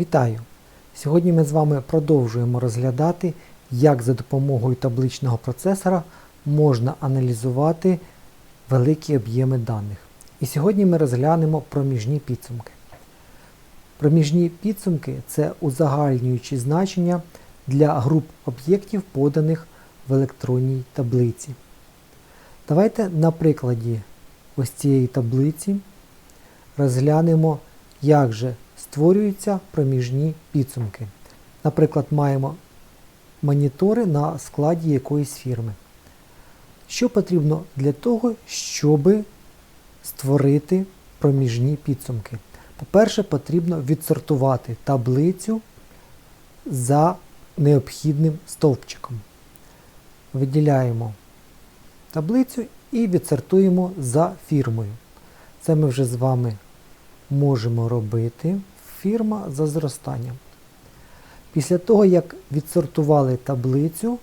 Вітаю! Сьогодні ми з вами продовжуємо розглядати, як за допомогою табличного процесора можна аналізувати великі об'єми даних. І сьогодні ми розглянемо проміжні підсумки. Проміжні підсумки це узагальнюючі значення для груп об'єктів, поданих в електронній таблиці. Давайте на прикладі ось цієї таблиці розглянемо, як же створюються проміжні підсумки. Наприклад, маємо монітори на складі якоїсь фірми. Що потрібно для того, щоб створити проміжні підсумки? По-перше, потрібно відсортувати таблицю за необхідним стовпчиком. Виділяємо таблицю і відсортуємо за фірмою. Це ми вже з вами можемо робити фірма за зростанням. Після того, як відсортували таблицю,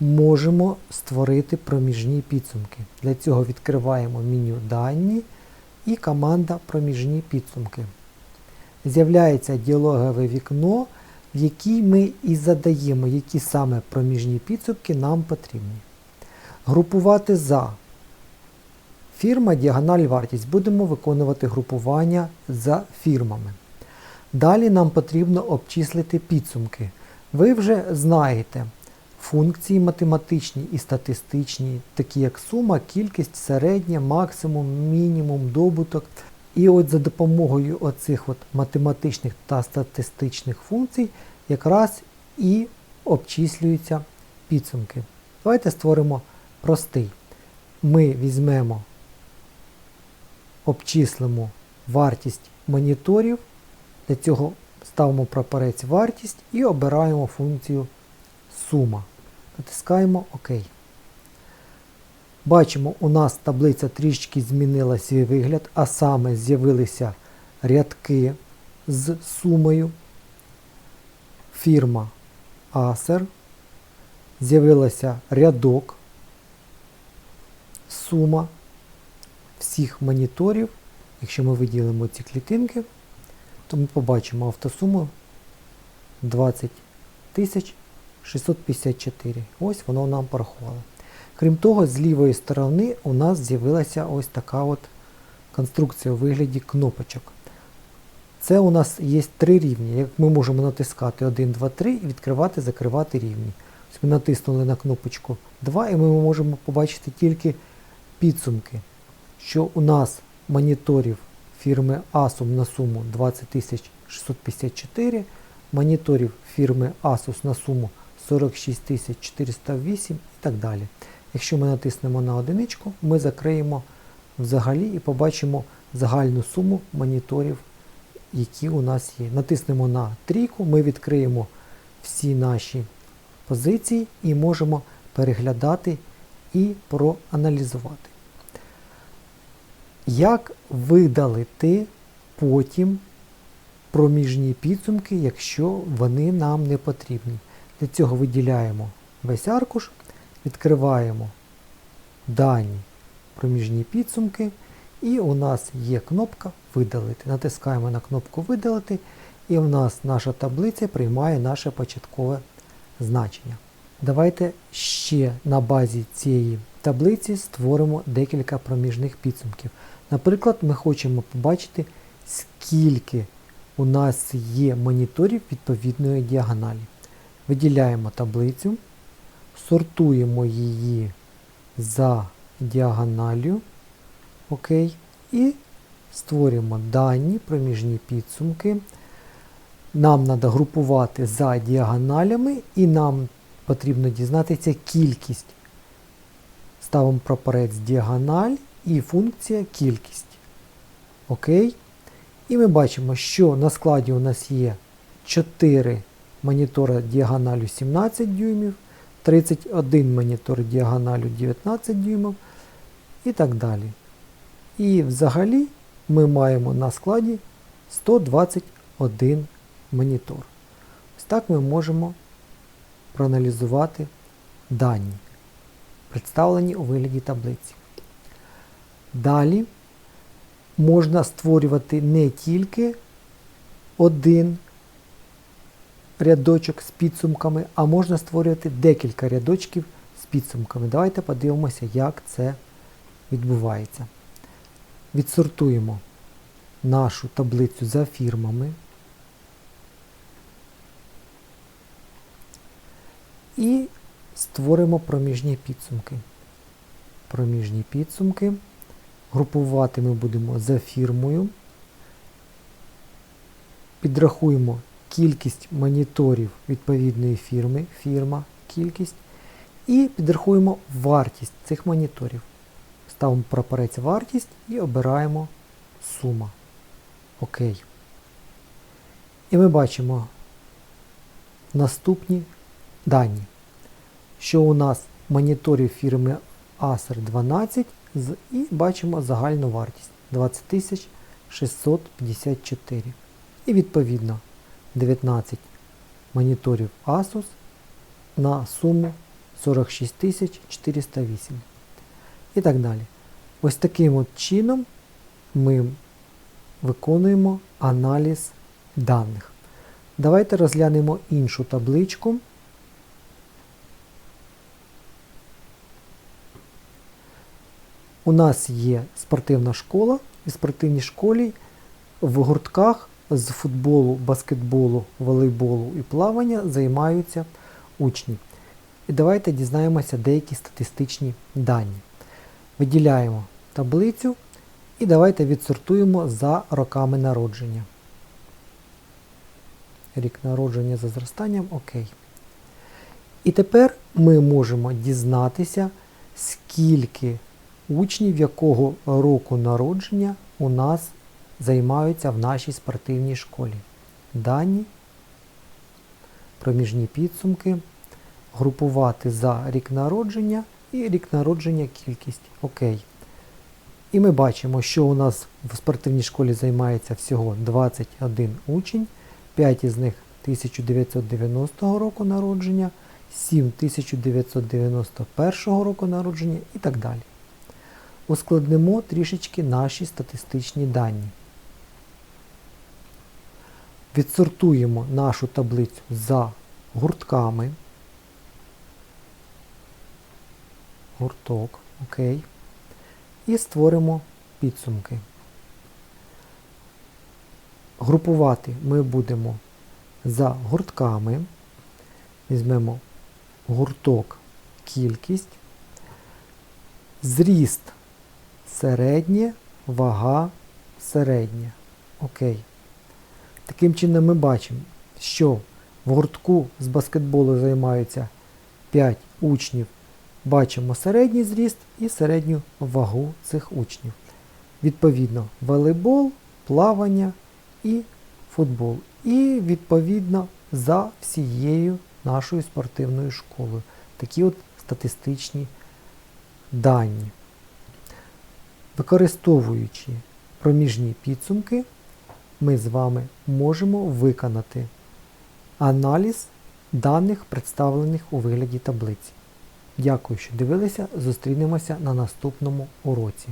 можемо створити проміжні підсумки. Для цього відкриваємо меню Дані і команда Проміжні підсумки. З'являється діалогове вікно, в якій ми і задаємо, які саме проміжні підсумки нам потрібні. Групувати за Фірма діагональ вартість. Будемо виконувати групування за фірмами. Далі нам потрібно обчислити підсумки. Ви вже знаєте функції математичні і статистичні, такі як сума, кількість, середня, максимум, мінімум, добуток. І от за допомогою оцих от математичних та статистичних функцій якраз і обчислюються підсумки. Давайте створимо простий. Ми візьмемо обчислимо вартість моніторів. Для цього ставимо прапорець вартість і обираємо функцію сума. Натискаємо ОК. Бачимо, у нас таблиця трішки змінила свій вигляд, а саме з'явилися рядки з сумою. Фірма Acer. З'явився рядок сума всіх моніторів, якщо ми виділимо ці клітинки, то ми побачимо автосуму 20 654. Ось воно нам порахувало. Крім того, з лівої сторони у нас з'явилася ось така от конструкція у вигляді кнопочок. Це у нас є три рівні. Як ми можемо натискати 1, 2, 3 і відкривати, закривати рівні. Ось Ми натиснули на кнопочку 2 і ми можемо побачити тільки підсумки що у нас моніторів фірми Asus на суму 20654, моніторів фірми Asus на суму 46408 і так далі. Якщо ми натиснемо на одиничку, ми закриємо взагалі і побачимо загальну суму моніторів, які у нас є. Натиснемо на трійку, ми відкриємо всі наші позиції і можемо переглядати і проаналізувати. Як видалити потім проміжні підсумки, якщо вони нам не потрібні? Для цього виділяємо весь аркуш, відкриваємо дані проміжні підсумки, і у нас є кнопка Видалити. Натискаємо на кнопку Видалити, і у нас наша таблиця приймає наше початкове значення. Давайте ще на базі цієї таблиці створимо декілька проміжних підсумків. Наприклад, ми хочемо побачити, скільки у нас є моніторів відповідної діагоналі. Виділяємо таблицю, сортуємо її за діагоналю. Окей, І створюємо дані, проміжні підсумки. Нам треба групувати за діагоналями, і нам потрібно дізнатися кількість. Ставимо прапорець діагональ і функція кількість. Окей. І ми бачимо, що на складі у нас є 4 монітора діагоналю 17 дюймів, 31 монітор діагоналю 19 дюймів і так далі. І взагалі ми маємо на складі 121 монітор. Ось так ми можемо проаналізувати дані, представлені у вигляді таблиці. Далі можна створювати не тільки один рядочок з підсумками, а можна створювати декілька рядочків з підсумками. Давайте подивимося, як це відбувається. Відсортуємо нашу таблицю за фірмами. І створимо проміжні підсумки. Проміжні підсумки. Групувати ми будемо за фірмою. Підрахуємо кількість моніторів відповідної фірми, фірма, кількість, і підрахуємо вартість цих моніторів. Ставимо прапорець вартість і обираємо сума. Окей. І ми бачимо наступні дані, що у нас моніторів фірми Acer 12 і бачимо загальну вартість 20 654. І відповідно 19 моніторів Asus на суму 46 408. І так далі. Ось таким от чином ми виконуємо аналіз даних. Давайте розглянемо іншу табличку. У нас є спортивна школа, і в спортивній школі в гуртках з футболу, баскетболу, волейболу і плавання займаються учні. І давайте дізнаємося деякі статистичні дані. Виділяємо таблицю і давайте відсортуємо за роками народження. Рік народження за зростанням, окей. І тепер ми можемо дізнатися, скільки учнів якого року народження у нас займаються в нашій спортивній школі. Дані, проміжні підсумки, групувати за рік народження і рік народження кількість. Окей. І ми бачимо, що у нас в спортивній школі займається всього 21 учень, 5 із них 1990 року народження, 7 1991 року народження і так далі. Ускладнимо трішечки наші статистичні дані. Відсортуємо нашу таблицю за гуртками. Гурток, окей. І створимо підсумки. Групувати ми будемо за гуртками. Візьмемо гурток кількість, зріст середнє, вага середня. Окей. Таким чином ми бачимо, що в гуртку з баскетболу займаються 5 учнів. Бачимо середній зріст і середню вагу цих учнів. Відповідно, волейбол, плавання і футбол. І відповідно за всією нашою спортивною школою. Такі от статистичні дані. Використовуючи проміжні підсумки, ми з вами можемо виконати аналіз даних, представлених у вигляді таблиці. Дякую, що дивилися. Зустрінемося на наступному уроці.